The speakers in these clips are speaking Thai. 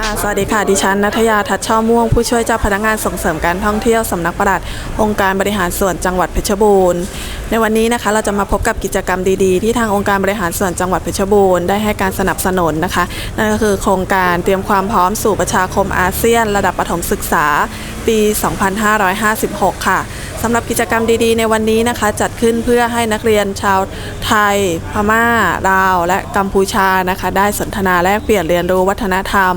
ค่ะ สวัสดีค่ะ ดิฉันนัทยา ทัดช่อม่วง ผู้ช่วยเจ้าพนักงานส่งเสริมการท่องเที่ยวสำนักปลัด องค์การบริหารส่วนจังหวัดเพชรบูรณ์ ในวันนี้นะคะ เราจะมาพบกับกิจกรรมดีๆ ที่ทางองค์การบริหารส่วนจังหวัดเพชรบูรณ์ได้ให้การสนับสนุนนะคะ นั่นก็คือโครงการเตรียมความพร้อมสู่ประชาคมอาเซียน ระดับประถมศึกษาปี 2556 ค่ะ สำหรับกิจกรรมดีๆ ในวันนี้นะคะ จัดขึ้นเพื่อให้นักเรียนชาวไทย พม่าลาว และกัมพูชานะคะ ได้สนทนาแลกเปลี่ยนเรียนรู้วัฒนธรรม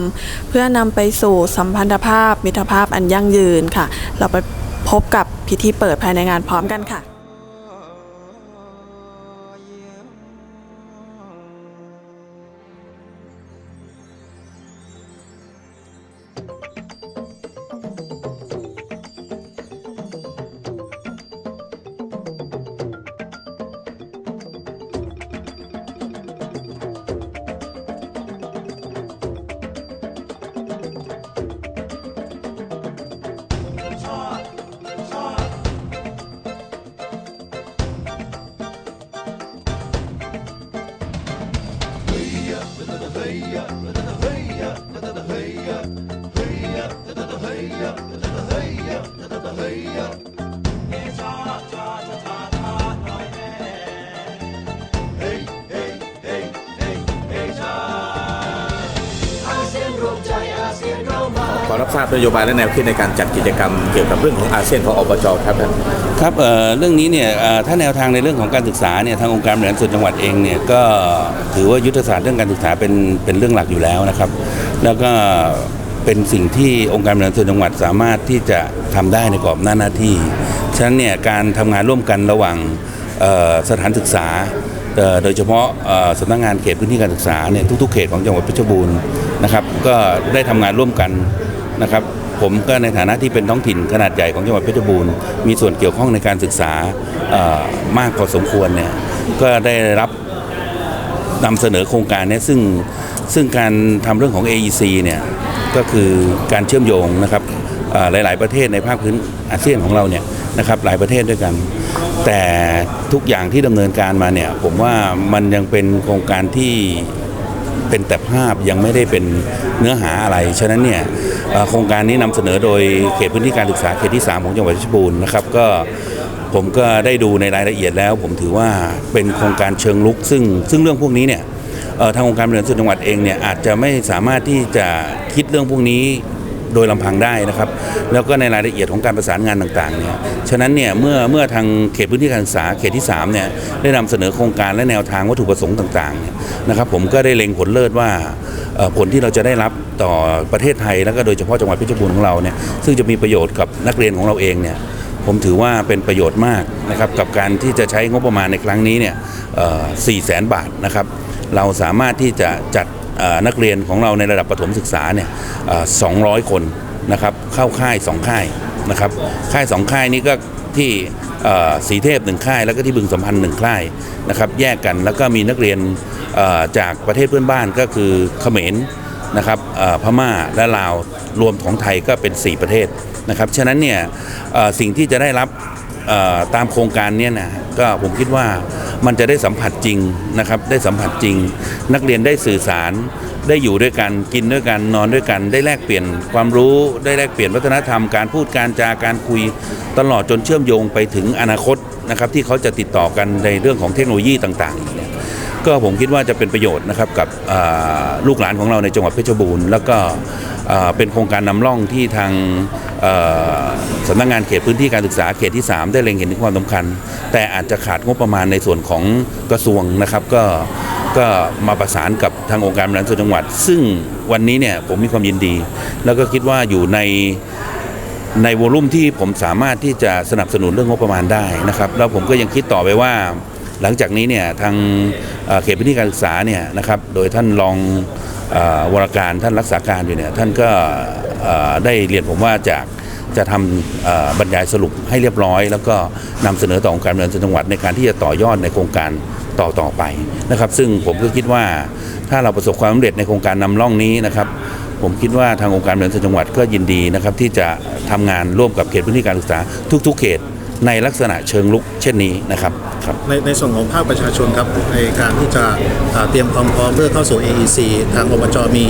เพื่อนำไปสู่สัมพันธภาพ มิตรภาพอันยั่งยืนค่ะ เราไปพบกับพิธีเปิดภายในงานพร้อมกันค่ะ ทราบนโยบายและแนวคิดในการจัดกิจกรรมเกี่ยวกับเรื่องของอาเซียนของอบจครับท่านครับเเรื่องนี้เนี่ยถ้าแนวทางในเรื่องของการศึกษาเนี่ยทางองค์การบริหารส่วนจังหวัดเองเนี่ยก็ถือว่ายุทธศาสตร์เรื่องการศึกษาเป็นเป็นเรื่องหลักอยู่แล้วนะครับ แล้วก็เป็นสิ่งที่องค์การบริหารส่วนจังหวัดสามารถที่จะทำได้ในกรอบหน้าหน้าที่ ฉะนั้นเนี่ยการทำงานร่วมกันระหว่างสถานศึกษา โดยเฉพาะสำนักงานเขตพื้นที่การศึกษาเนี่ยทุกๆเขตของจังหวัดเพชรบูรณ์นะครับก็ได้ทำงานร่วมกัน นะครับผมก็ในฐานะที่เป็นท้องถิ่นขนาดใหญ่ของจังหวัดเพชรบูรณ์มีส่วนเกี่ยวข้องในการศึกษามากพอสมควรเนี่ยก็ได้รับนำเสนอโครงการนี้ซึ่งซึ่งการทำเรื่องของ AEC เนี่ยก็คือการเชื่อมโยงนะครับหลาย ๆ ประเทศในภาคพื้นอาเซียนของเราเนี่ยนะครับหลายประเทศด้วยกัน แต่ทุกอย่างที่ดำเนินการมาเนี่ยผมว่ามันยังเป็นโครงการที่ เป็นแต่ภาพยังไม่ได้เป็นเนื้อหาอะไร ฉะนั้นเนี่ยโครงการนี้นำเสนอโดยเขตพื้นที่การศึกษาเขตที่ 3 ของจังหวัดเพชรบูรณ์นะครับก็ผมก็ได้ดูในรายละเอียดแล้ว ผมถือว่าเป็นโครงการเชิงลุก ซึ่งซึ่งเรื่องพวกนี้เนี่ยทางองค์การบริหารส่วนจังหวัดเองเนี่ยอาจจะไม่สามารถที่จะคิดเรื่องพวกนี้ โดยลำพังได้นะครับ แล้วก็ในรายละเอียดของการประสานงานต่างๆเนี่ยฉะนั้นเนี่ยเมื่อเมื่อทางเขตพื้นที่การศึกษาเขตที่3เนี่ยได้นำเสนอโครงการและแนวทางวัตถุประสงค์ต่างๆเนี่ยนะครับผมก็ได้เล็งผลเลิศว่าผลที่เราจะได้รับต่อประเทศไทย แล้วก็โดยเฉพาะจังหวัดเพชรบูรณ์ของเราเนี่ยซึ่งจะมีประโยชน์กับนักเรียนของเราเองเนี่ยผมถือว่าเป็นประโยชน์มากนะครับกับการที่จะใช้งบประมาณในครั้งนี้เนี่ยสี่แสนบาทนะครับเราสามารถที่จะจัด นักเรียนของเราในระดับประถมศึกษาเนี่ยสองร้อยคนนะครับเข้าค่ายสองค่ายนะครับค่ายสองค่ายนี้ก็ที่สีเทพหนึ่งค่าย แล้วก็ที่บึงสัมพันธ์หนึ่งค่ายนะครับแยกกันแล้วก็มีนักเรียนจากประเทศเพื่อนบ้านก็คือเขมรนะครับพม่าและลาวรวมของไทยก็เป็น 4 ประเทศนะครับฉะนั้นเนี่ยสิ่งที่จะได้รับตามโครงการเนี้นะก็ผมคิดว่า มันจะได้สัมผัสจริงนะครับ ได้สัมผัสจริง นักเรียนได้สื่อสาร ได้อยู่ด้วยกัน กินด้วยกัน นอนด้วยกัน ได้แลกเปลี่ยนความรู้ ได้แลกเปลี่ยนวัฒนธรรม การพูด การจา การคุย ตลอดจนเชื่อมโยงไปถึงอนาคตนะครับที่เขาจะติดต่อกันในเรื่องของเทคโนโลยีต่างๆ ก็ผมคิดว่าจะเป็นประโยชน์นะครับกับลูกหลานของเราในจังหวัดเพชรบูรณ์แล้วก็เป็นโครงการนำร่องที่ทางสำนักงานเขตพื้นที่การศึกษาเขตที่ 3 ได้เล็งเห็นถึงความสำคัญ แต่อาจจะขาดงบประมาณในส่วนของกระทรวงนะครับก็ก็มาประสานกับทางองค์การบริหารส่วนจังหวัด ซึ่งวันนี้เนี่ยผมมีความยินดี แล้วก็คิดว่าอยู่ในในวอลุ่มที่ผมสามารถที่จะสนับสนุนเรื่องงบประมาณได้นะครับแล้วผมก็ยังคิดต่อไปว่า หลังจากนี้เนี่ยทางเขตพื้นที่การศึกษาเนี่ยนะครับโดยท่านรองอวรการท่านรักษาการอยู่เนี่ยท่านก็ได้เรียนผมว่าจากจะทำบรรยายสรุปให้เรียบร้อย แล้วก็นำเสนอต่อองค์การบริหารส่วนจังหวัดในการที่จะต่อยอดในโครงการต่อต่อไปนะครับ ซึ่งผมก็คิดว่าถ้าเราประสบความสำเร็จในโครงการนำร่องนี้นะครับ ผมคิดว่าทางองค์การบริหารส่วนจังหวัดก็ยินดีนะครับที่จะทำงานร่วมกับเขตพื้นที่การศึกษาทุก ๆ เขต ในลักษณะเชิงลุกเช่นนี้นะครับครับในในส่วนของภาคประชาชนครับในการที่จะอ่าเตรียมความพร้อมเพื่อเข้าสู่ AEC ทางอบจมี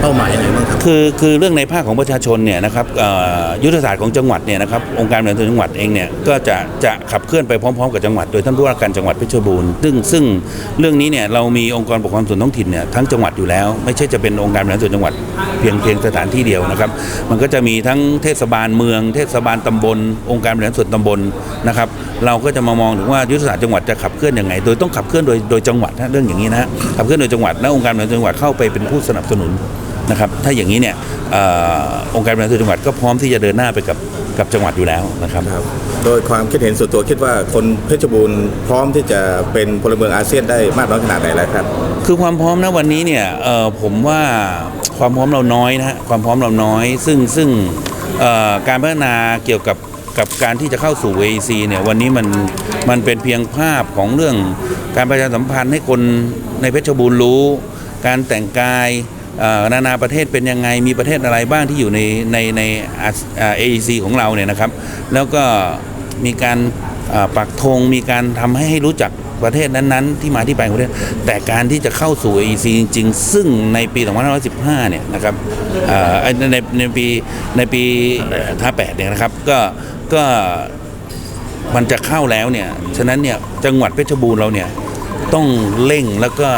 เป้าหมายยังไงบ้างครับคือคือเรื่องในภาคของประชาชนเนี่ยนะครับเอ่อยุทธศาสตร์ของจังหวัดเนี่ยนะครับองค์การบริหารส่วนจังหวัดเองเนี่ยก็จะจะขับเคลื่อนไปพร้อมๆ กับจังหวัดโดยท่านผู้ว่าการจังหวัดเพชรบูรณ์ซึ่งซึ่งเรื่องนี้เนี่ยเรามีองค์กรปกครองส่วนท้องถิ่นเนี่ยทั้งจังหวัดอยู่แล้ว ไม่ใช่จะเป็นองค์การบริหารส่วนจังหวัดเพียงเพียงสถานที่เดียวนะครับ มันก็จะมีทั้งเทศบาลเมือง เทศบาลตำบล องค์การบริหารส่วนตำบลนะครับเราก็จะมามองถึงว่ายุทธศาสตร์จังหวัดจะขับเคลื่อนยังไง โดยต้องขับเคลื่อนโดยโดยจังหวัดนะเรื่องอย่างนี้นะฮะขับเคลื่อนโดยจังหวัดและองค์การบริหารส่วนจังหวัดเข้าไปเป็นผู้สนับสนุนนะครับถ้าอย่างนี้เนี่ยเออองค์การบริหารส่วนจังหวัดก็พร้อมที่จะเดินหน้าไปกับกับจังหวัดอยู่แล้วนะครับครับโดยความคิดเห็นส่วนตัวคิดว่าคนเพชรบูรณ์พร้อมที่จะเป็นพลเมืองอาเซียนได้มากน้อยขนาดไหนแล้วครับ คือความพร้อมนะวันนี้เนี่ยเอ่อผมว่าความพร้อมเราน้อยนะฮะความพร้อมเราน้อย ซึ่งซึ่งเอ่อการพัฒนาเกี่ยวกับ กับการที่จะเข้าสู่ AEC เนี่ยวันนี้มันมันเป็นเพียงภาพของเรื่องการประชาสัมพันธ์ให้คนในเพชรบูรณ์รู้ การแต่งกายนานาประเทศเป็นยังไงมีประเทศอะไรบ้างที่อยู่ในในในเอเซีของเราเนี่ยนะครับ แล้วก็มีการปักธงมีการทำให้ให้รู้จักประเทศนั้นๆ ที่มาที่ไปของประเทศแต่การที่จะเข้าสู่ AEC จริง ๆ ซึ่งในปี 2515 เนี่ยนะครับในในในปีในปี58เนี่ยนะครับ ก็ ก็มันจะเข้าแล้วเนี่ย ฉะนั้นเนี่ยจังหวัดเพชรบูรณ์เราเนี่ยต้องเร่งแล้วก็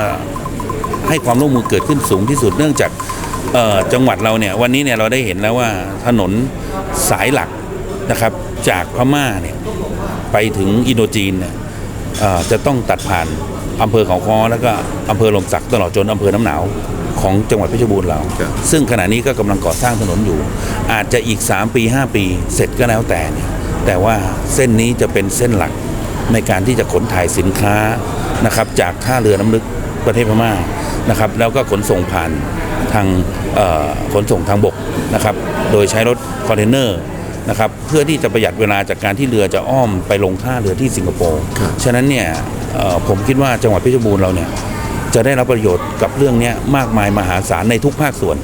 ให้ความร่วมมือเกิดขึ้นสูงที่สุดเนื่องจากจังหวัดเราเนี่ยวันนี้เนี่ยเราได้เห็นแล้วว่าถนนสายหลักนะครับจากพม่าเนี่ยไปถึงอินโดจีนเนี่ยจะต้องตัดผ่านอำเภอเขาค้อแล้วก็อำเภอลมสักตลอดจนอำเภอน้ำหนาว ของจังหวัดเพชรบูรณ์เรา ครับ ซึ่งขณะนี้ก็กำลังก่อสร้างถนนอยู่ อาจจะอีก 3 ปี 5 ปี เสร็จก็แล้วแต่เนี่ยแต่ว่าเส้นนี้จะเป็นเส้นหลักในการที่จะขนถ่ายสินค้านะครับจากท่าเรือน้ำลึกประเทศพม่านะครับแล้วก็ขนส่งผ่านทางเอ่อขนส่งทางบกนะครับโดยใช้รถคอนเทนเนอร์นะครับเพื่อที่จะประหยัดเวลาจากการที่เรือจะอ้อมไปลงท่าเรือที่สิงคโปร์ฉะนั้นเนี่ยเอ่อผมคิดว่าจังหวัดเพชรบูรณ์เราเนี่ย จะได้รับประโยชน์กับเรื่องเนี้ยมากมายมหาศาลในทุกภาคส่วน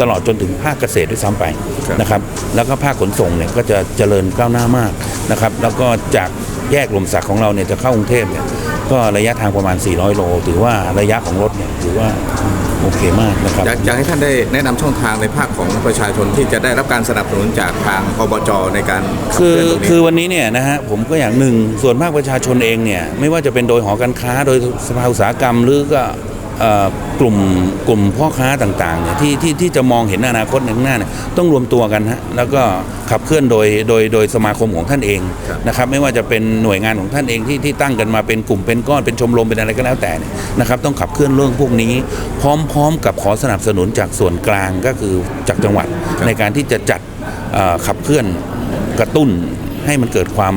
ตลอดจนถึงภาคเกษตรด้วยซ้ำไปครับนะครับแล้วก็ภาคขนส่งเนี่ยก็จะเจริญก้าวหน้ามากนะครับแล้วก็จากแยกลมสักของเราเนี่ยจะเข้ากรุงเทพเนี่ย ก็ระยะทางประมาณ 400 โล ถือว่าระยะของรถเนี่ยถือว่าโอเคมากนะครับอยากอยากให้ท่านได้แนะนำช่องทางในภาคของประชาชนที่จะได้รับการสนับสนุนจากทางอบจในการขับคือเคลื่อนตรงนี้คือวันนี้เนี่ยนะฮะผมก็อย่างหนึ่งส่วนภาคประชาชนเองเนี่ยไม่ว่าจะเป็นโดยหอการค้าโดยสภาอุตสาหกรรมหรือก็เอ่อ กลุ่มกลุ่มพ่อค้าต่างๆเนี่ยที่ที่ที่จะมองเห็นอนาคตในข้างหน้าเนี่ยต้องรวมตัวกันฮะแล้วก็ขับเคลื่อนโดยโดยโดยสมาคมของท่านเองครับนะครับไม่ว่าจะเป็นหน่วยงานของท่านเองที่ที่ตั้งกันมาเป็นกลุ่มเป็นก้อนเป็นชมรมเป็นอะไรก็แล้วแต่เนี่ยนะครับต้องขับเคลื่อนเรื่องพวกนี้ พร้อมๆ กับขอสนับสนุนจากส่วนกลางก็คือจากจังหวัดในการที่จะจัดเอ่อขับเคลื่อนกระตุ้นให้มันเกิดความ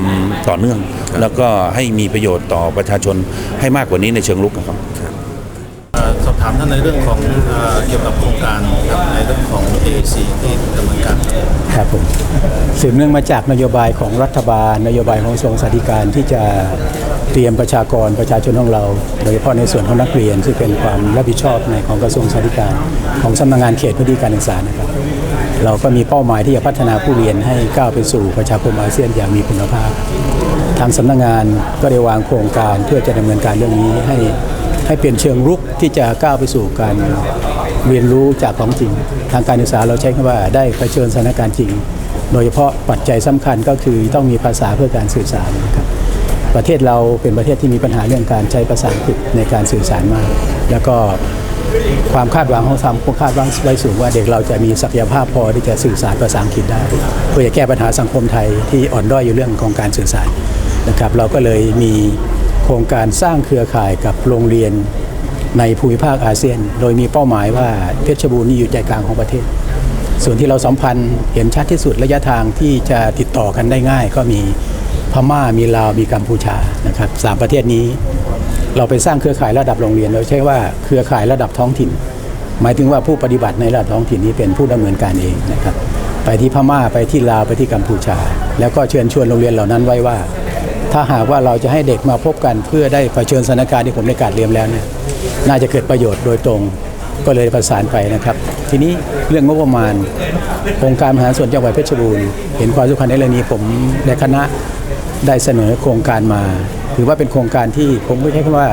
ต่อเนื่อง แล้วก็ให้มีประโยชน์ต่อประชาชนให้มากกว่านี้ในเชิงลุกนะครับเอ่อสอบถามท่านในเรื่องของเกี่ยวกับโครงการครับในเรื่องของ AEC ที่ดำเนินการครับผมสืบเนื่องมาจากนโยบายของรัฐบาล นโยบายของกระทรวงสาธารณที่จะเตรียมประชากรประชาชนของเรา โดยเฉพาะในส่วนของนักเรียนซึ่งเป็นความรับผิดชอบในของกระทรวงสาธารณของสำนักงานเขตพื้นที่การศึกษานะครับ เราก็มีเป้าหมายที่จะพัฒนาผู้เรียนให้ก้าวไปสู่ประชาคมอาเซียนอย่างมีคุณภาพทางสำนักงานก็ได้วางโครงการเพื่อจะดำเนินการเรื่องนี้ให้ ให้เป็นเชิงรุกที่จะก้าวไปสู่การเรียนรู้จากของจริง ทางการศึกษาเราใช้คำว่าได้เผชิญสถานการณ์จริง โดยเฉพาะปัจจัยสำคัญก็คือต้องมีภาษาเพื่อการสื่อสารนะครับประเทศเราเป็นประเทศที่มีปัญหาเรื่องการใช้ภาษาอังกฤษในการสื่อสารมาก แล้วก็ความคาดหวังของสังคมคาดหวังไว้สูงว่าเด็กเราจะมีศักยภาพพอที่จะสื่อสารภาษาอังกฤษได้ เพื่อจะแก้ปัญหาสังคมไทยที่อ่อนด้อยอยู่เรื่องของการสื่อสารนะครับ เราก็เลยมี โครงการสร้างเครือข่ายกับโรงเรียนในภูมิภาคอาเซียน โดยมีเป้าหมายว่าเพชรบูรณ์นี่อยู่ใจกลางของประเทศ ส่วนที่เราสัมพันธ์เห็นชัดที่สุดระยะทางที่จะติดต่อกันได้ง่าย ก็มีพม่ามีลาวมีกัมพูชานะครับสามประเทศนี้ เราไปสร้างเครือข่ายระดับโรงเรียนเราใช้ว่าเครือข่ายระดับท้องถิ่น หมายถึงว่าผู้ปฏิบัติในระดับท้องถิ่นนี้เป็นผู้ดำเนินการเองนะครับไปที่พม่าไปที่ลาวไปที่กัมพูชา แล้วก็เชิญชวนโรงเรียนเหล่านั้นไว้ว่า ถ้าหากว่าเราจะให้เด็กมาพบกันเพื่อได้เผชิญสถานการณ์ที่ผมได้กาดเรียมแล้วเนี่ยน่าจะเกิดประโยชน์โดยตรงก็เลยประสานไปนะครับ ทีนี้เรื่องงบประมาณองค์การมหาส่วนจังหวัดเพชรบูรณ์เห็นความสำคัญในเรื่องนี้ผมและคณะได้เสนอโครงการมา ถือว่าเป็นโครงการที่ผมไม่ใช่คำว่า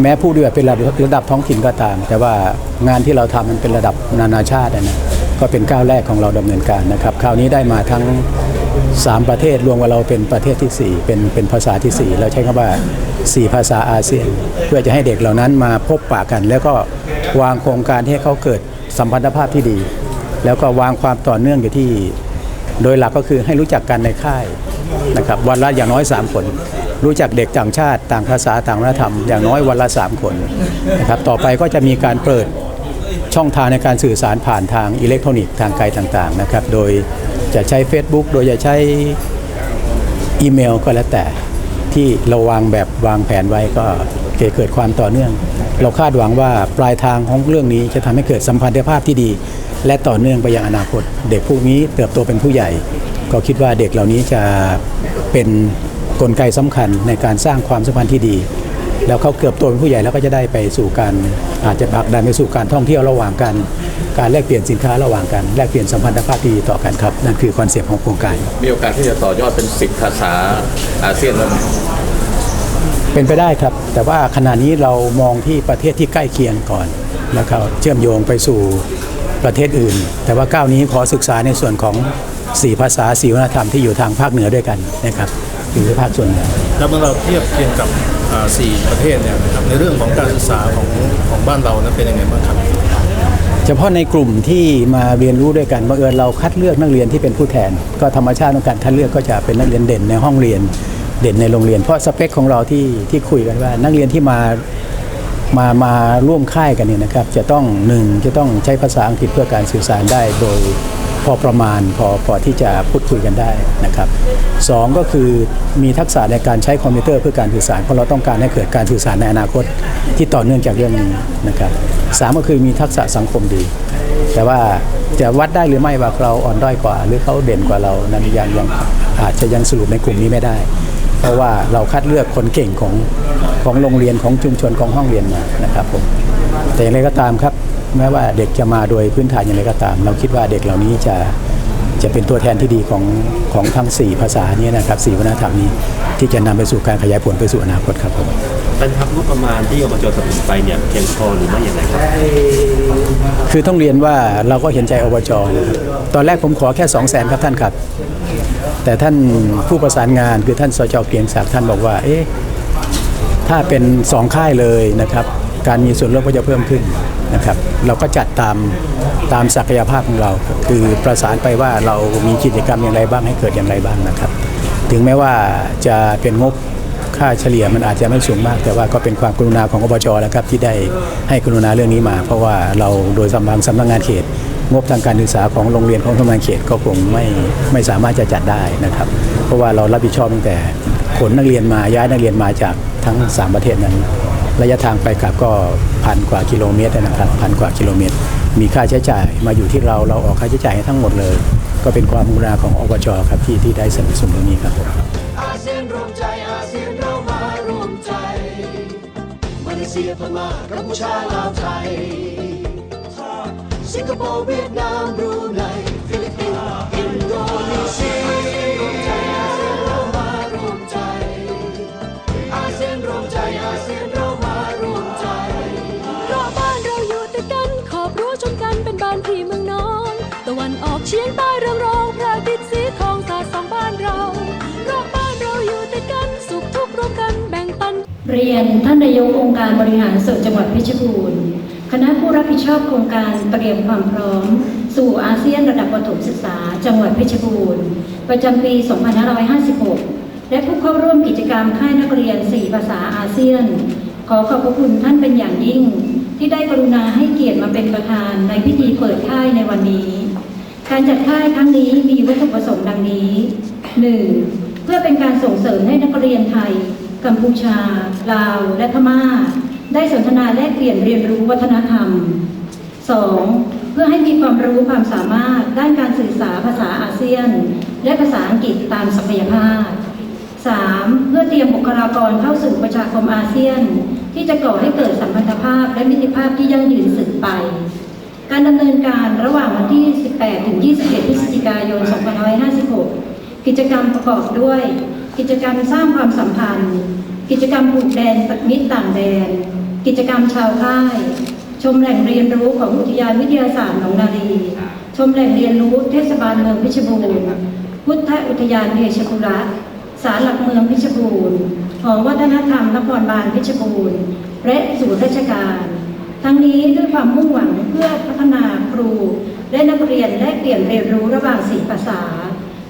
แม้ผู้ดือดเป็นระดับระดับท้องถิ่นก็ตาม แต่ว่างานที่เราทำมันเป็นระดับนานาชาตินะก็เป็นก้าวแรกของเราดำเนินการนะครับ คราวนี้ได้มาทั้ง 3 ประเทศรวมกับเราเป็นประเทศทีสี่4 เป็นเป็นภาษาทีสี่4 เราใช้คำว่า 4 ภาษาอาเซียน เพื่อจะให้เด็กเหล่านั้นมาพบปะกัน แล้วก็วางโครงการให้เขาเกิดสัมพันธภาพที่ดี แล้วก็วางความต่อเนื่องอยู่ที่ โดยหลักก็คือให้รู้จักกันในค่ายนะครับวันละอย่างน้อย 3 คน รู้จักเด็กต่างชาติต่างภาษาต่างวัฒนธรรมอย่างน้อยวันละ 3 คนนะครับต่อไปก็จะมีการเปิดช่องทางในการสื่อสารผ่านทางอิเล็กทรอนิกส์ทางไกลต่างๆนะครับโดย จะใช้ Facebook โดยจะใช้อีเมลก็แล้วแต่ที่เราวางแบบวางแผนไว้ก็เกิดความต่อเนื่อง เราคาดหวังว่าปลายทางของเรื่องนี้จะทำให้เกิดสัมพันธภาพที่ดี และต่อเนื่องไปยังอนาคต เด็กพวกนี้เติบโตเป็นผู้ใหญ่ ก็คิดว่าเด็กเหล่านี้จะเป็นกลไกสำคัญในการสร้างความสัมพันธ์ที่ดี แล้วเขาเกือบโตเป็นผู้ใหญ่แล้วก็จะได้ไปสู่การอาจจะผลักดันไปสู่การท่องเที่ยวระหว่างกัน การแลกเปลี่ยนสินค้าระหว่างกันแลกเปลี่ยนสัมพันธภาพที่ดีต่อกันครับนั่นคือคอนเซปต์ของโครงการ มีโอกาสที่จะต่อยอดเป็น10ภาษาอาเซียนแล้วไหมเป็นไปได้ครับ แต่ว่าขณะนี้เรามองที่ประเทศที่ใกล้เคียงก่อน แล้วก็เชื่อมโยงไปสู่ประเทศอื่น แต่ว่าก้าวนี้ขอศึกษาในส่วนของ 4 ภาษา4วัฒนธรรมที่อยู่ทางภาคเหนือด้วยกันนะครับ อยู่ในภาคส่วนเหนือแล้วเมื่อเราเทียบเคียงกับอ่าสี่ประเทศเนี่ยนะครับในเรื่องของการศึกษาของของบ้านเรานั้นเป็นยังไงบ้างครับเฉพาะในกลุ่มที่มาเรียนรู้ด้วยกันบังเอิญเราคัดเลือกนักเรียนที่เป็นผู้แทน ก็ธรรมชาติของการคัดเลือกก็จะเป็นนักเรียนเด่นในห้องเรียนเด่นในโรงเรียน เพราะสเปคของเราที่ที่คุยกันว่า นักเรียนที่มามามาร่วมค่ายกันเนี่ยนะครับจะต้องหนึ่งจะต้องใช้ภาษาอังกฤษเพื่อการสื่อสารได้โดย พอประมาณพอพอที่จะพูดคุยกันได้นะครับสองก็คือมีทักษะในการใช้คอมพิวเตอร์เพื่อการสื่อสารเพราะเราต้องการให้เกิดการสื่อสารในอนาคตที่ต่อเนื่องจากเรื่องนี้นะครับสามก็คือมีทักษะสังคมดี แต่ว่าจะวัดได้หรือไม่ว่าเราอ่อนด้อยกว่า หรือเขาเด่นกว่าเรานั้นยังยังอาจจะยังสรุปในกลุ่มนี้ไม่ได้ เพราะว่าเราคัดเลือกคนเก่งของของโรงเรียนของชุมชนของห้องเรียนมานะครับผมแต่อย่างไรก็ตามครับ แม้ว่าเด็กจะมาโดยพื้นฐานอย่างไรก็ตาม เราคิดว่าเด็กเหล่านี้จะจะเป็นตัวแทนที่ดีของของทั้ง 4 ภาษานี้นะครับสี่วัฒนธรรมนี้ที่จะนำไปสู่การขยายผลไปสู่อนาคตครับผมท่านครับงบประมาณที่อบจสนับสนุนไปเนี่ยเพียงพอหรือไม่อย่างไรครับ คือต้องเรียนว่าเราก็เห็นใจอบจนะครับตอนแรกผมขอแค่2 0 0แสนครับท่านครับ แต่ท่านผู้ประสานงานคือท่านสจเกรียงศักดิ์ท่านบอกว่าเอ๊ะถ้าเป็นสองค่ายเลยนะครับ การมีส่วนร่วมก็จะเพิ่มขึ้น นะครับเราก็จัดตามตามศักยภาพของเรา คือประสานไปว่าเรามีกิจกรรมอย่างไรบ้างให้เกิดอย่างไรบ้างนะครับ ถึงแม้ว่าจะเป็นงบค่าเฉลี่ยมันอาจจะไม่สูงมาก แต่ว่าก็เป็นความกรุณาของอบจแล้วครับที่ได้ให้กรุณาเรื่องนี้มา เพราะว่าเราโดยสำนักสำนักงานเขต งบทางการศึกษาของโรงเรียนของสำนักงานเขตก็คงไม่ไม่สามารถจะจัดได้นะครับ เพราะว่าเรารับผิดชอบตั้งแต่ขนนักเรียนมาย้ายนักเรียนมาจากทั้ง 3 ประเทศนั้น ระยะทางไปกลับก็พันกว่ากิโลเมตรนะครับพันกว่ากิโลเมตร มีค่าใช้จ่ายมาอยู่ที่เราเราออกค่าใช้จ่ายให้ทั้งหมดเลย ก็เป็นความกรุณาของอบจครับที่ที่ได้สนับสนุนเรื่องนี้ครับผมอาเซียนรวมใจอาเซียนเรามารวมใจมาเลเซียพม่ากัมพูชาลาวไทยสิงคโปร์เวียดนามบรูไนฟิลิปปินส์อินโดนีเซียานพี่เมืองน้อง ตะวันออกเฉียงใต้เรืองรองพระอาทิตย์สีทองสาดส่องบ้านเราเราะบ้านเราอยู่ติดกันสุขทุกข์ร่วมกันแบ่งปัน เรียนท่านนายกองค์การบริหารส่วนจังหวัดเพชรบูรณ์คณะผู้รับผิดชอบโครงการเตรียมความพร้อม สู่อาเซียนระดับประถมศึกษา จังหวัดเพชรบูรณ์ ประจำปี 2556 และผู้เข้าร่วมกิจกรรมค่ายนักเรียน 4 ภาษาอาเซียน ขอขอบพระคุณท่านเป็นอย่างยิ่ง ที่ได้กรุณาให้เกียรติมาเป็นประธานในพิธีเปิดค่ายในวันนี้ การจัดค่ายครั้งนี้มีวัตถุประสงค์ดังนี้ 1. เพื่อเป็นการส่งเสริมให้นักเรียนไทย กัมพูชา ลาว และพม่า ได้สนทนาแลกเปลี่ยนเรียนรู้วัฒนธรรม 2. เพื่อให้มีความรู้ความสามารถด้านการสื่อสารภาษาอาเซียน และภาษาอังกฤษตามศักยภาพ 3. เพื่อเตรียมบุคลากรเข้าสู่ประชาคมอาเซียน ที่จะก่อให้เกิดสัมพันธภาพและมิตรภาพที่ยั่งยืนสืบไป การดำเนินการระหว่างวันที่ 18 ถึง21พฤศจิกายน 2556 กิจกรรมประกอบด้วย กิจกรรมสร้างความสัมพันธ์ กิจกรรมผูกแดนมิตรต่างแดน กิจกรรมชาวค่าย ชมแหล่งเรียนรู้ของอุทยานวิทยาศาสตร์หนองนารีชมแหล่งเรียนรู้เทศบาลเมืองเพชรบูรณ์พุทธอุทยานเพชรบุระ ศาลหลักเมืองเพชรบูรณ์หอวัฒนธรรมนครบาลเพชรบูรณ์ และศูนย์ราชการ ทั้งนี้ด้วยความมุ่งหวังเพื่อพัฒนาครู และนักเรียนแลกเปลี่ยนเรียนรู้ระหว่างสี่ภาษา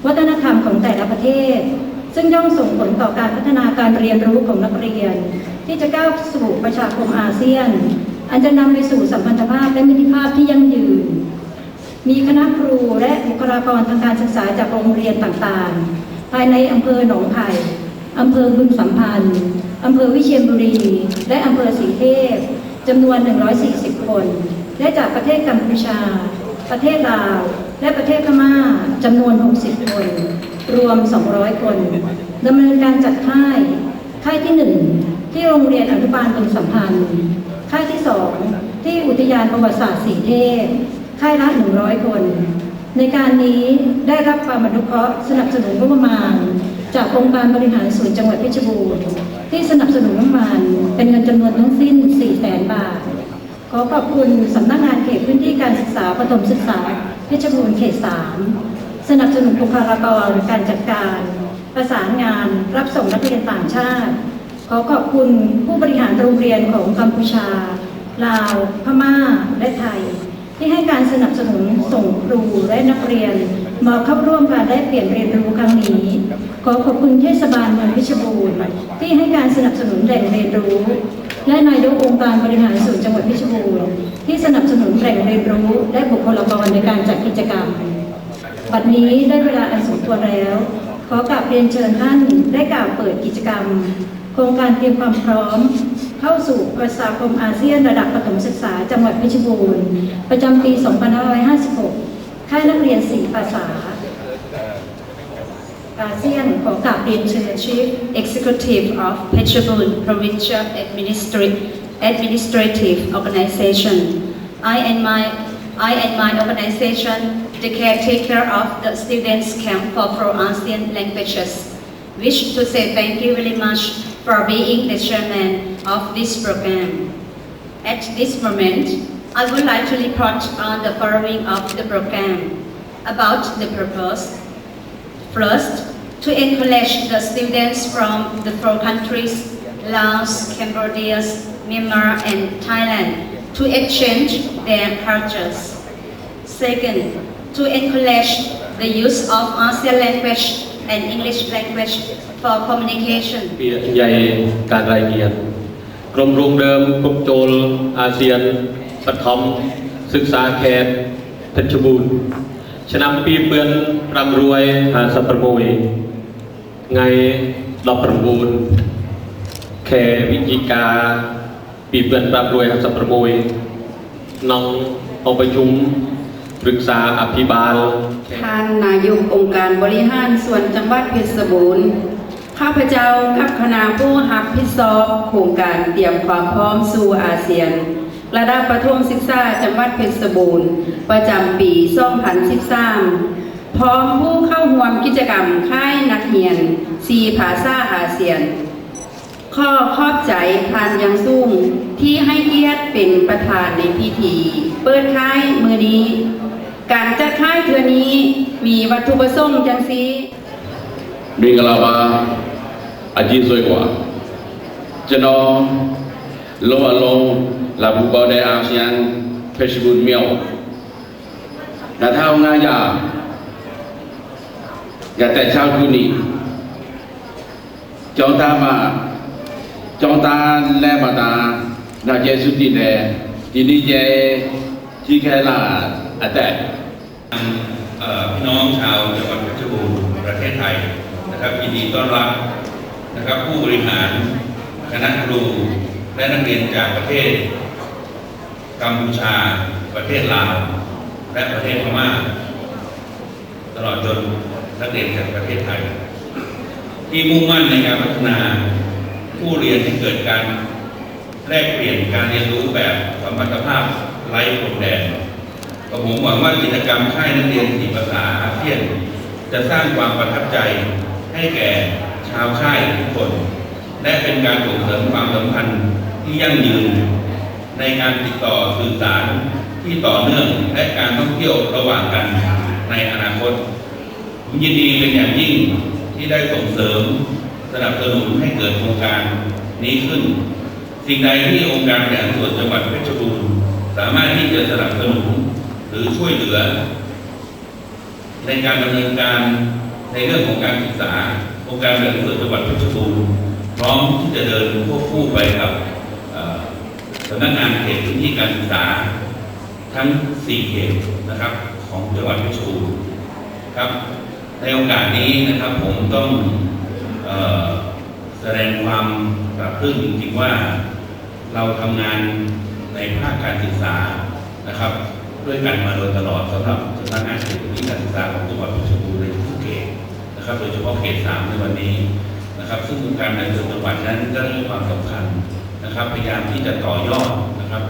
วัฒนธรรมของแต่ละประเทศ ซึ่งย่อมส่งผลต่อการพัฒนาการเรียนรู้ของนักเรียน ที่จะก้าวสู่ประชาคมอาเซียน อันจะนำไปสู่สัมพันธภาพและมิตรภาพที่ยั่งยืนมีคณะครูและบุคลากรทางการศึกษาจากโรงเรียนต่างๆ ภายในอำเภอหนองไผ่อำเภอบึงสัมพันธ์อำเภอวิเชียรบุรี และอำเภอศรีเทพจำนวน 140 คน และจากประเทศกัมพูชา ประเทศลาว และประเทศพม่าจำนวน 60 คน รวม 200 คนดำเนินการจัดค่าย ค่ายที่ 1 ที่โรงเรียนอนุบาลบึงสัมพันธ์ ค่ายที่ 2 ที่อุทยานประวัติศาสตร์สีเทพ ค่ายละ 100 คน ในการนี้ได้รับความอนุเคราะห์สนับสนุนงบประมาณ จากองค์การบริหารส่วนจังหวัดเพชรบูรณ์ที่สนับสนุนงบประมาณ เป็นเงินจำนวนทั้งสิ้น 4 แสนบาท ขอขอบคุณสำนักงานเขตพื้นที่การศึกษาประถมศึกษา เพชรบูรณ์เขต 3 สนับสนุนบุคลากรการจัดการ ประสานงาน รับส่งนักเรียนต่างชาติ ขอขอบคุณผู้บริหารโรงเรียนของกัมพูชา ลาว พม่า และไทย ที่ให้การสนับสนุนส่งครูและนักเรียน มาเข้าร่วมการได้เปลี่ยนเรียนรู้ครั้งนี้ ขอขอบคุณเทศบาลเมืองเพชบูรณ์ที่ให้การสนับสนุนแหล่งเรียนรู้ และนายกองค์การบริหารส่วนจังหวัดเพชบูรณ์ที่สนับสนุนแหล่งเรียนรู้ และบุคลากรในการจัดกิจกรรม บัดนี้ได้เวลาอันสมควรแล้ว ขอกราบเรียนเชิญท่านได้กล่าวเปิดกิจกรรม โครงการเตรียมความพร้อม เข้าสู่ประชาคมอาเซียนระดับประถมศึกษาจังหวัดเพชรบูรณ์ ประจำปี 2556 ค่ายนักเรียน 4 ภาษา อาเซียนขอกราบเรียนเชิญ Chief Executive of Phetchabun Provincial Administrative Administrative Organization I and my I and my organization the caretaker of the students camp for pro-ASEAN languages wish to say thank you very much for being the chairman of this program at this moment, I would like to report on the following of the program about the purpose. First, to encourage the students from the four countries, Laos, Cambodia, Myanmar, and Thailand, to exchange their cultures. Second, to encourage the use of ASEAN language and English language for communication. กรมโรงเดิมกรมโจลอาเซียนปฐมศึกษาแขทันชบูรณ์ชนะปีเปือนรำรวยหาสับปรมวยไงรอบประมูลแขวิจิกา ปีเปือนรำรวยหาสับปรมวยน้องเองประชุมปรึกษาอภิบาล ท่านนายกองค์การบริหารส่วนจังหวัดเพชรบูรณ์ ข้าพเจ้ากับคณะผู้รับผิดชอบโครงการเตรียมความพร้อมสู่อาเซียน ระดับประถมศึกษาจังหวัดเพชรบูรณ์ ประจำปี2013พร้อมผู้เข้าร่วมกิจกรรมค่ายนักเรียนสีภาษาอาเซียน ข้อขอบใจทานยังสูงที่ให้เกียรติเป็นประธานในพิธี เปิดค่ายมือนี้ การจัดค่ายเทือนี้มีวัตถุประสงค์จังซี မင်္ဂလာပါအကြီးစွဲกว่าကျွန်တော်လုံးအလုံးလာပူပေါင်းတဲ့အာဆီယံ Facebook မြောက်2005ရာရတဲ့6ခုနှစ်ကျောင်းသားမှာကျောင်းသားလဲမှာတာနာကျဲစုတည်တယ်ဒီနေ့ကျဲကြီးခဲလာအသက် เอ่อพี่น้องชาวจังหวัดเพชรบูรณ์ประเทศไทย นะครับยินดีต้อนรับนะครับผู้บริหารคณะครูและนักเรียนจากประเทศ กัมพูชา ประเทศลาวและประเทศพม่าตลอดจนนักเรียนจากประเทศไทย ที่มุ่งมั่นในการพัฒนาผู้เรียนให้เกิดการแลกเปลี่ยนการเรียนรู้แบบสมพันธภาพไร้พรมแดนก็ผมหวังว่ากิจกรรมค่ายนักเรียนสี่ภาษาอาเซียน จะสร้างความประทับใจ ให้แก่ชาวค่ายทุกคน และเป็นการส่งเสริมความสัมพันธ์ที่ยั่งยืน ในการติดต่อสื่อสารที่ต่อเนื่องและการท่องเที่ยวระหว่างกันในอนาคตผมยินดีเป็นอย่างยิ่งที่ได้ส่งเสริมสนับสนุนให้เกิดโครงการนี้ขึ้น สิ่งใดที่องค์การบริหารส่วนจังหวัดเพชรบูรณ์สามารถที่จะสนับสนุนหรือช่วยเหลือ ในการดำเนินการ ในเรื่องของการศึกษาองค์การบริหารส่วนจังหวัดเพชรบูรณ์พร้อมที่จะเดินควบคู่ไปกับสำนักงานเขตพื้นที่การศึกษาทั้ง 4 เขตนะครับของจังหวัดเพชรบูรณ์ครับในโอกาสนี้นะครับผมต้องออแสดงความปรับปลื้มจริงๆว่าเราทำงานในภาคการศึกษานะครับ ด้วยกันมาโดยตลอดสำหรับสำนักงานเขตพื้นที่การศึกษาของจังหวัดเพชรบูรณ์ในทุกเขตนะครับโดยเฉพาะเขตสามในวันนี้นะครับ ซึ่งองค์การบริหารส่วนจังหวัดนั้นก็ให้ความสำคัญนะครับ พยายามที่จะต่อยอดนะครับ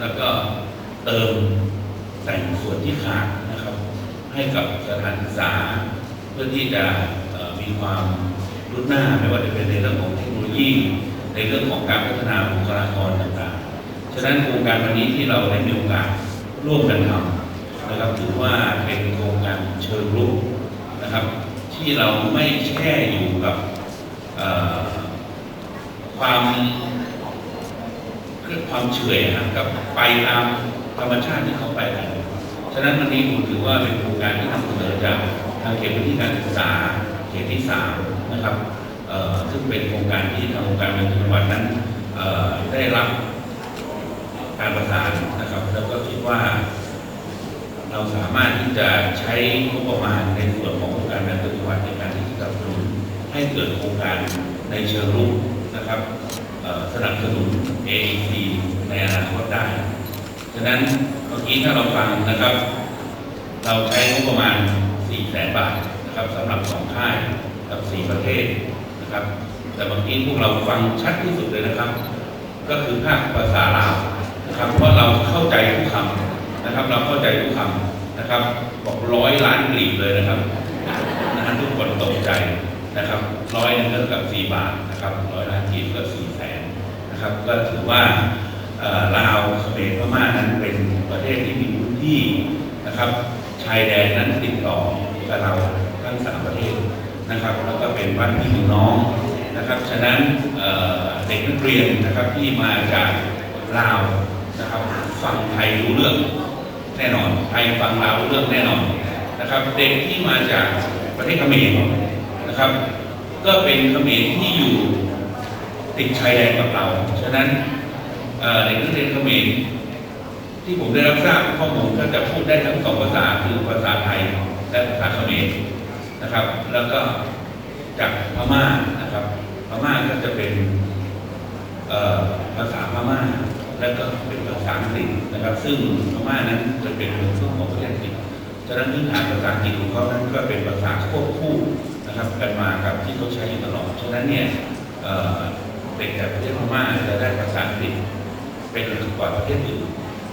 แล้วก็เติมแต่งส่วนที่ขาดนะครับ ให้กับสถานศึกษา เพื่อที่จะมีความรุ่นหน้าไม่ว่าจะเป็นในเรื่องของเทคโนโลยี ในเรื่องของการพัฒนาบุคลากรต่างๆ ฉะนั้นโครงการวันนี้ที่เราได้มีโอกาส ร่วมกันทำนะครับถือว่าเป็นโครงการเชิงรุกนะครับ ที่เราไม่แช่อยู่กับความความเฉอยนะครับไปตามธรรมชาติที่เขาไปกันฉะนั้นวันนี้ผมถือว่าเป็นโครงการที่นำเสนอจากทางเขตพื้นที่การศึกษาเขตที่สามนะครับซึ่งเป็นโครงการที่ทางองค์การบริหารจังหวัดนั้นได้รับ การประสานนะครับ แล้วก็คิดว่า เราสามารถที่จะใช้งบประมาณในส่วนขององค์การบริหารจังหวัดในการที่จะสนับสนุนให้เกิดโครงการในเชิงรุกนะครับสนับสนุน AEC ในอนาคตได้ฉะนั้นเมื่อกี้ถ้าเราฟังนะครับ เราใช้งบประมาณ 4 แสนบาทนะครับสำหรับสองค่ายกับ 4 ประเทศนะครับ แต่เมื่อกี้พวกเราฟังชัดที่สุดเลยนะครับ ก็คือภาคภาษาลาว นะครับเพราะเราเข้าใจทุกคำนะครับ เราเข้าใจทุกคำนะครับ บอกร้อยล้านกลีบเลยนะครับนะฮะทุกคนตกใจนะครับร้อยนึงเท่ากับสี่บาทนะครับร้อยล้านกลีบก็สี่แสนนะครับก็ถือว่าลาวเขมรพม่านั้นเป็นประเทศที่มีพื้นที่นะครับ ชายแดนนั้นติดต่อกับเราทั้งสามประเทศนะครับ แล้วก็เป็นบ้านพี่มืองน้องนะครับ ฉะนั้นเด็กนักเรียนนะครับที่มาจากลาว นะครับฟังไทยรู้เรื่องแน่นอนไทยฟังลาวรู้เรื่องแน่นอนนะครับ เด็กที่มาจากประเทศเขมรนะครับ ก็เป็นเขมรที่อยู่ติดชายแดนกับเรา ฉะนั้นเอ่อเด็กนักเรียนเขมรที่ผมได้รับทราบข้อมูลก็จะพูดได้ทั้งสองภาษาคือภาษาไทยและภาษาเขมรนะครับ แล้วก็จากพม่านะครับพม่าก็จะเป็นภาษาพม่า แล้วก็เป็นภาษาอังกฤษนะครับ ซึ่งพม่านั้นจะเป็นเมืองช่วงของประเทศอังกฤษฉะนั้นพื้นฐานภาษาอังกฤษของเขานั้นก็เป็นภาษาควบคู่นะครับกันมากับที่เขาใช้อยู่ตลอดฉะนั้นเนี่ยเด็กจากประเทศพม่าจะได้ภาษาอังกฤษเป็นกว่าประเทศอื่น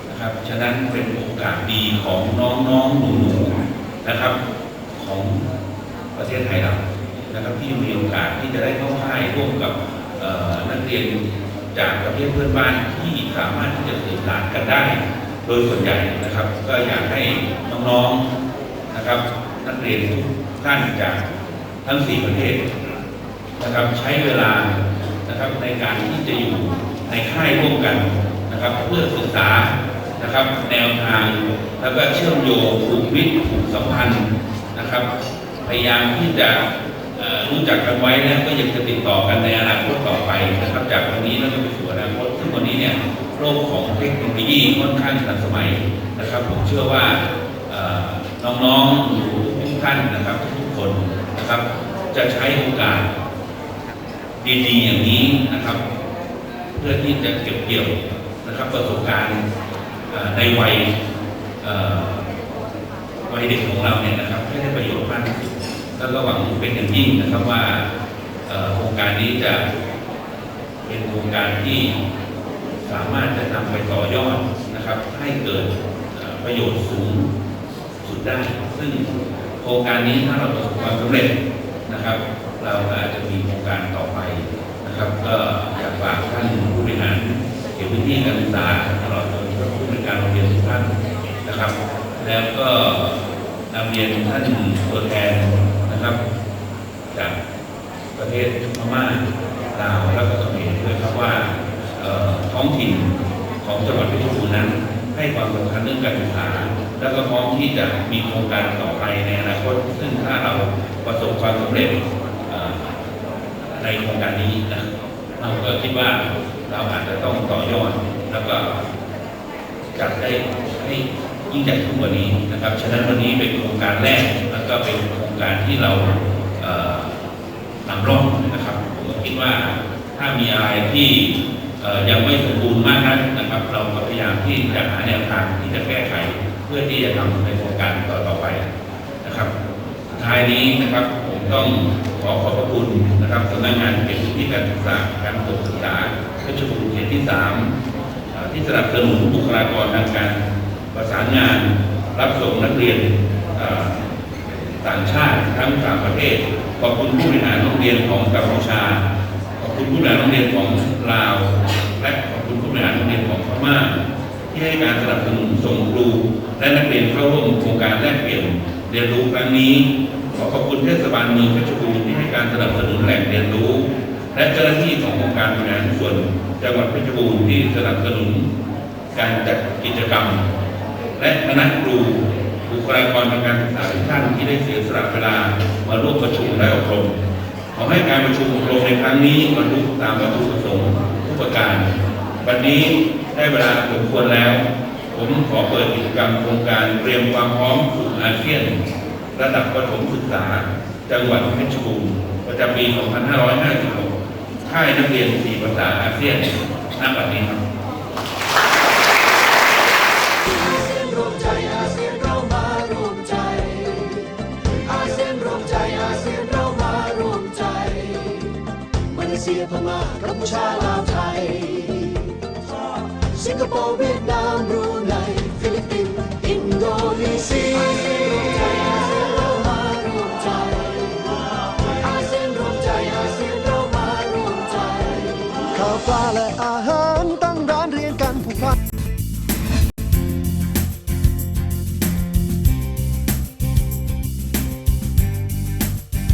นะครับฉะนั้นเป็นโอกาสดีของน้องๆหนูๆนะครับของประเทศไทยเรานะครับที่มีโอกาสที่จะได้เข้าค่ายร่วมกับนักเรียน จากประเทศเพื่อนบ้านที่สามารถที่จะสื่อสารกันได้ โดยส่วนใหญ่นะครับ ก็อยากให้น้องๆนะครับนักเรียนทุกท่านจากทั้งสี่ประเทศนะครับใช้เวลานะครับในการที่จะอยู่ในค่ายร่วมกันนะครับ เพื่อศึกษานะครับ แนวทางแล้วก็เชื่อมโยงผูกมิตรผูกสัมพันธ์นะครับ พยายามที่จะรู้จักกันไว้แล้วก็ยังจะติดต่อกันใน นาคตต่อไปนะครับจากวันนี้แล้วก็ไปสู่อนาคตซึ่งวันนี้เนี่ยโลกของเทคโนโลยีค่อนข้างทันสมัยนะครับผมเชื่อว่าน้องๆอยู่ทุกท่านนะครับทุกคนนะครับจะใช้โอกาสดีๆอย่างนี้นะครับ เพื่อที่จะเก็บเกี่ยวนะครับประสบการณ์ในวัยวัยเด็กของเราเนี่ยนะครับให้ได้ประโยชน์มากที่สุดแล้วก็หวังเป็นอย่างยิ่งนะครับว่าโครงการนี้จะ เป็นโครงการที่สามารถจะนำไปต่อยอดนะครับ ให้เกิดประโยชน์สูงสุดได้ ซึ่งโครงการนี้ถ้าเราประสบความสำเร็จนะครับ เราอาจจะมีโครงการต่อไปนะครับ ก็อยากฝากท่านผู้บริหารเขตพื้นที่การศึกษาตลอดจนผู้บริการโรงเรียนทุกท่านนะครับ แล้วก็นำเรียนท่านตัวแทนนะครับ จากประเทศพม่า ลาวแล้วก็เขมรด้วยครับว่าท้องถิ่นของจังหวัดเพชรบูรณ์นั้น ให้ความสำคัญเรื่องการศึกษา แล้วก็พร้อมที่จะมีโครงการต่อไปในอนาคตซึ่งถ้าเราประสบความสำเร็จในโครงการนี้นะเราก็คิดว่าเราอาจจะต้องต่อยอดแล้วก็จัดได้ให้ยิ่งใหญ่ขึ้นกว่านี้นะครับ ฉะนั้นวันนี้เป็นโครงการแรกแล้วก็เป็นโครงการที่เรานำร่องนะ คิดว่าถ้ามีอะไรที่ยังไม่สมบูรณ์มากนักนะครับ เราก็พยายามที่จะหาแนวทางที่จะแก้ไขเพื่อที่จะทำในโครงการต่อๆไปนะครับท้ายนี้นะครับผมต้องขอขอบพระคุณนะครับสำนักงานเขตพื้นที่การศึกษาการประถมศึกษาเพชรบูรณ์เขตที่สามที่สนับสนุนบุคลากรทางการประสานงานรับส่งนักเรียนต่างชาติทั้งต่างประเทศขอบคุณผู้บริหารโรงเรียนของกัมพูชา คุณผู้บริหารโรงเรียนของลาว และขอบคุณผู้บริหารโรงเรียนของพม่าที่ให้การสนับสนุนส่งครูและนักเรียนเข้าร่วมโครงการแลกเปลี่ยนเรียนรู้ครั้งนี้ ขอขอบคุณเทศบาลเมืองเพชรบูรณ์ที่ให้การสนับสนุนแหล่งเรียนรู้ และเจ้าหน้าที่ขององค์การบริหารส่วนจังหวัดเพชรบูรณ์ที่สนับสนุนการจัดกิจกรรม และคณะครูบุคลากรทางการศึกษาทุกท่านที่ได้เสียสละเวลามาร่วมประชุมและอบรม ขอให้การประชุมอบรมในครั้งนี้บรรลุตามวัตถุประสงค์ทุกประการ วันนี้ได้เวลาสมควรแล้ว ผมขอเปิดกิจกรรมโครงการเตรียมความพร้อมสู่อาเซียน ระดับประถมศึกษา จังหวัดเพชรบูรณ์ประจำปี 2556ค่ายนักเรียน4ภาษาอาเซียนณบัดนี้ครับ พม่ากัมพูชาลาวไทย สิงคโปร์เวียดนามบรูไนฟิลิปปินส์อินโดนีเซีย